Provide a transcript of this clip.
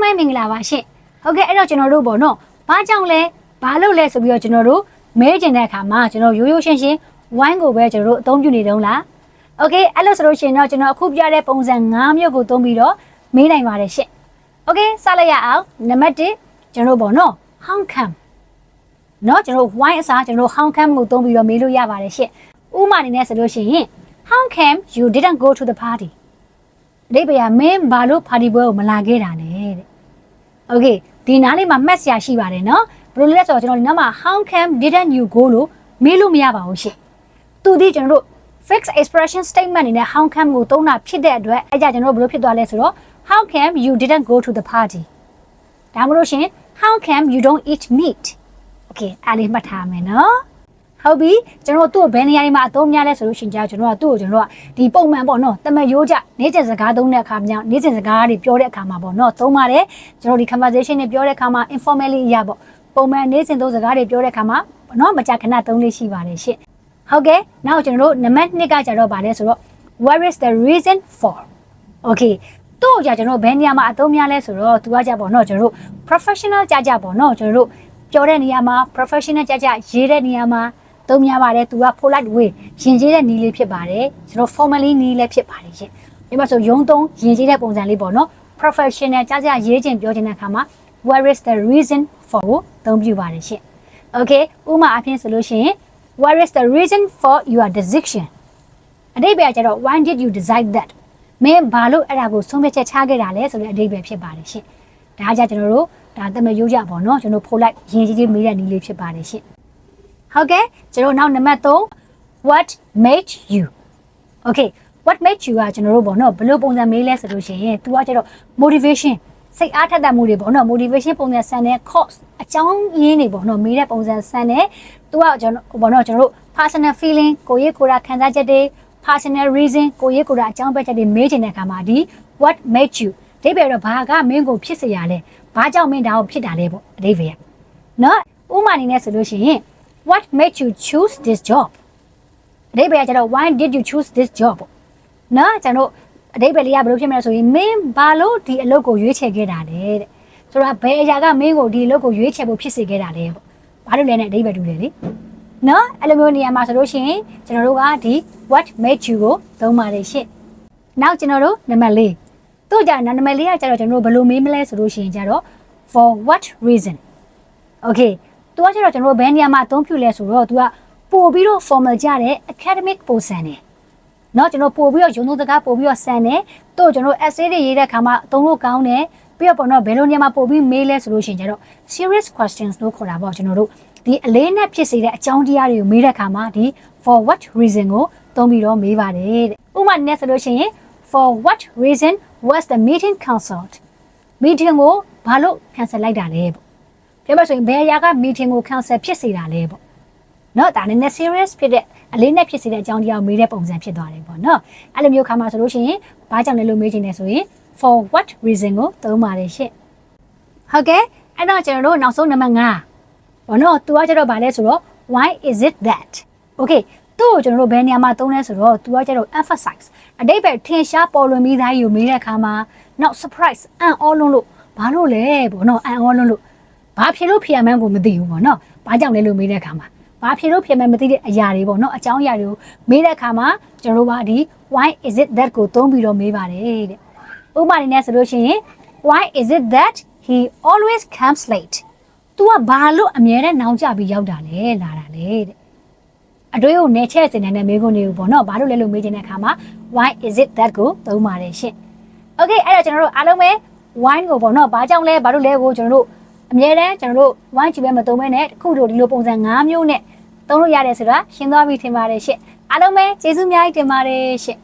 ပဲမင်္ဂလာပါရှင့်ဟုတ်ကဲ့အဲ့တော့ကျွန်တော်တို့ပေါ့နော်ဘာကြောင့်လဲဘာလို့လဲဆိုပြီးတော့ကျွန်တော်တို့မဲကျင်တဲ့အခါမှာကျွန်တော်ရိုးရိုးရှင်းရှင်းဝိုင်းကိုပဲကျွန်တော်တို့အသုံးပြုနေတုံးလားโอเคအဲ့လို့ဆိုလို့ရှိရင်တော့ကျွန်တော်အခုပြတဲ့ပုံစံ၅မျိုးကိုသုံးပြီးတော့မေးနိုင်ပါတယ်ရှင့်โอเคစလိုက်ရအောင်နံပါတ်1ကျွန်တော်တို့ပေါ့နော် how come เนาะကျွန်တော်တို့ why အစားကျွန်တော်တို့ how come ကိုသုံးပြီးတော့မေးလို့ရပါတယ်ရှင့်ဥပမာအနေနဲ့ဆိုလို့ရှိရင် how come you didn't go to the party အဓိပ္ပာယ်ကမင်းဘာလို့ party ပွဲကိုမလာခဲ့တာလဲ တဲ့ okay ဒီနားလေးမှာမှတ်စရာရှိပါတယ်เนาะဘယ်လိုလဲဆိုတော့ကျွန်တော်ဒီနားမှာ how come didn't you go လို့မေးလို့မရပါဘူးရှင့်သူဒီကျွန်တော်တို့ fixed expression statement အနေနဲ့ how come ကိုသုံးတာဖြစ်တဲ့အတွက်အဲကြကျွန်တော်တို့ဘယ်လိုဖြစ်သွားလဲဆိုတော့ how come you didn't go to the party ဒါမှမဟုတ်ရှင် how come you don't eat meat okay အားလေးမှတ်ထားမယ်နော် ဟုတ်ပြီကျွန်တော်တို့သူ့ကိုဘယ်နေရာတွေမှာအသုံးများလဲဆိုလို့ရှင်ကြာကျွန်တော်ကသူ့ကိုကျွန်တော်ကဒီပုံမှန်ပေါ့နော်တမန်ရိုးကြနေကျင်စကားသုံးတဲ့အခါမြောင်နေကျင်စကားတွေပြောတဲ့အခါမှာပေါ့နော်သုံးပါတယ်ကျွန်တော်ဒီ conversation တွေပြောတဲ့အခါမှာ informally အရာပေါ့ပုံမှန်နေကျင်သုံးစကားတွေပြောတဲ့အခါမှာပေါ့နော်မကြာခဏသုံးလေးရှိပါတယ်ရှင့်ဟုတ်ကဲ့နောက်ကျွန်တော်တို့နံပါတ်2ကကြတော့ဗာလဲဆိုတော့ what is the reason for okay တို့ကြကျွန်တော်ဘယ်နေရာမှာအသုံးများလဲဆိုတော့သူကကြပေါ့နော်ကျွန်တော်တို့ professional ကြကြပေါ့နော်ကျွန်တော်တို့ပြောတဲ့နေရာမှာ professional ကြကြရေးတဲ့နေရာမှာ သုံးများပါတယ်သူက polite way ယဉ်ကျေးတဲ့နည်းလေးဖြစ်ပါတယ်ကျွန်တော် formally နည်းလည်းဖြစ်ပါတယ်ရှင်ဒီမှာဆိုရုံးသုံးယဉ်ကျေးတဲ့ပုံစံလေးပေါ့နော် professional ကြကြရေးခြင်းပြောခြင်းတဲ့အခါမှာ where is the reason for ကိုသုံးပြပါတယ်ရှင် okay ဥပမာအဖြစ်ဆိုလို့ရှိရင် where is the reason for your decision အတိတ်ပဲကျတော့ why did you decide that မင်းဘာလို့အဲ့ဒါကိုဆုံးဖြတ်ချက်ချခဲ့တာလဲဆိုတဲ့အတိတ်ပဲဖြစ်ပါတယ်ရှင်ဒါကြကျွန်တော်တို့ဒါတမရိုးကြပေါ့နော်ကျွန်တော်ဖိုလိုက်ရင်းကြီးကြီးမေးတဲ့နည်းလေးဖြစ်ပါတယ်ရှင် ဟုတ်ကဲ့ကျွန်တော်နောက်နံပါတ်3 what made you okay what made you ကကျွန်တော်တို့ပေါ့နော်ဘယ်လိုပုံစံမေးလဲဆိုလို့ရှိရင် तू ကကျတော့ motivation စိတ်အားထက်သန်မှုတွေပေါ့နော် motivation ပုံစံဆန်တဲ့ cause အကြောင်းရင်းတွေပေါ့နော်မေးတဲ့ပုံစံဆန်တဲ့ तू ကကျွန်တော်ပေါ့နော်ကျွန်တော်တို့ personal feeling ကိုယ့်ရဲ့ကိုယ်ရာခံစားချက်တွေ personal reason ကိုယ့်ရဲ့ကိုယ်ရာအကြောင်းပြချက်တွေမေးချင်တဲ့အခါမှာဒီ what made you အဓိပ္ပာယ်တော့ဘာကမင်းကိုဖြစ်စေရလဲဘာကြောင့်မင်းဒါကိုဖြစ်တာလဲပေါ့အဓိပ္ပာယ်ကနော်ဥပမာအနေနဲ့ဆိုလို့ရှိရင် what made you choose this job အဓိပ္ပာယ်ကကျတော့ why did you choose this job ပေါ့နော်ကျွန်တော်အဓိပ္ပာယ်လေးကဘယ်လိုဖြစ်မလဲဆိုရင်မင်းဘာလို့ဒီအလုပ်ကိုရွေးချယ်ခဲ့တာလဲတဲ့ဆိုတော့ဘယ်အရာကမင်းကိုဒီအလုပ်ကိုရွေးချယ်ဖို့ဖြစ်စေခဲ့တာလဲပေါ့ဘာလို့လဲနဲ့အဓိပ္ပာယ်တူတယ်လေနော်အဲ့လိုမျိုးနေရာမှာဆိုလို့ရှိရင်ကျွန်တော်တို့ကဒီ what made you ကိုသုံးပါတယ်ရှင့်နောက်ကျွန်တော်တို့နံပါတ်၄တို့ကြနံပါတ်၄ကကျတော့ကျွန်တော်တို့ဘယ်လိုမေးမလဲဆိုလို့ရှိရင်ကျတော့ for what reason okay သူကကျတော့ကျွန်တော်တို့ဘယ်နေရာမှာအသုံးပြုလဲဆိုတော့ तू ကပို့ပြီးတော့ formal ကြတဲ့ academic ပို့ဆန်တယ်เนาะကျွန်တော်ပို့ပြီးတော့ရုံးသုံးစကားပို့ပြီးတော့ဆန်တယ်တို့ကျွန်တော် essay တွေရေးတဲ့အခါမှာအသုံးလို့ကောင်းတယ်ပြီးတော့ပေါ့နော်ဘယ်လိုနေရာမှာပို့ပြီးမေးလဲဆိုလို့ရှိရင်ကျတော့ serious questions လို့ခေါ်တာပေါ့ကျွန်တော်တို့ဒီအလေးနဲ့ဖြစ်စေတဲ့အကြောင်းတရားတွေကိုမေးတဲ့အခါမှာဒီ for what reason ကိုသုံးပြီးတော့မေးပါတယ်တဲ့ဥပမာနဲ့ဆိုလို့ရှိရင် for what reason was the meeting cancelled meeting ကိုဘာလို့ cancel လိုက်တာလဲပေါ့ ပြောမှဆိုရင်ဘယ်အရာက meeting ကို cancel ဖြစ်စေတာလဲပေါ့နော်ဒါနဲ့ serious ဖြစ်တဲ့အလေးနဲ့ဖြစ်စေတဲ့အကြောင်းတရားကိုမေးတဲ့ပုံစံဖြစ်သွားတယ်ပေါ့နော်အဲ့လိုမျိုးခါမှာဆိုလို့ရှိရင်ဘာကြောင့်လဲလို့မေးချင်တယ်ဆိုရင် for what reason ကိုသုံးပါတယ်ရှင့်ဟုတ်ကဲ့အဲ့တော့ကျွန်တော်တို့နောက်ဆုံးနံပါတ်5ဘောနော်သူကကျတော့ဗာလဲဆိုတော့ why is it that okay သူ့ကိုကျွန်တော်တို့ဘယ်နေရာမှာသုံးလဲဆိုတော့သူကကျတော့ emphasize အတိတ်ပဲထင်ရှားပေါ်လွင်ပြီးသားကြီးကိုမေးတဲ့အခါမှာနောက် surprise အံ့ဩလုံးလို့ဘာလို့လဲဘောနော်အံ့ဩလုံးလို့ ဘာဖြစ်လို့ဖြစ်ရမှန်းကိုမသိဘူးဘောနော်ဘာကြောင့်လဲလို့မေးတဲ့အခါမှာဘာဖြစ်လို့ဖြစ်မှန်းမသိတဲ့အရာတွေပေါ့နော်အကြောင်းအရာတွေကိုမေးတဲ့အခါမှာကျွန်တော်တို့ကဒီ why is it that ကိုသုံးပြီးတော့မေးပါတယ်တဲ့ဥပမာအနေနဲ့ဆိုလို့ရှိရင် why is it that he always comes late तू ကဘာလို့အမြဲတမ်းနောင်ကြပြီးရောက်တာလဲလာတာလဲတဲ့အတွေးကိုနေချက်စင်နေတဲ့မိခွန်းတွေကိုပေါ့နော်ဘာလို့လဲလို့မေးချင်တဲ့အခါမှာ why is it that ကိုသုံးပါတယ်ရှင့် okay အဲ့တော့ကျွန်တော်တို့အားလုံးပဲ wine ကိုပေါ့နော်ဘာကြောင့်လဲဘာလို့လဲကိုကျွန်တော်တို့ အမြဲတမ်းကျွန်တော်တို့ wine ကြည့်ပဲမသုံးမဲနဲ့တခုတို့ဒီလိုပုံစံ၅မျိုးနဲ့သုံးလို့ရတယ်ဆိုတာရှင်းသွားပြီထင်ပါတယ်ရှင့်အားလုံးပဲကျေးဇူးအများကြီးတင်ပါတယ်ရှင့်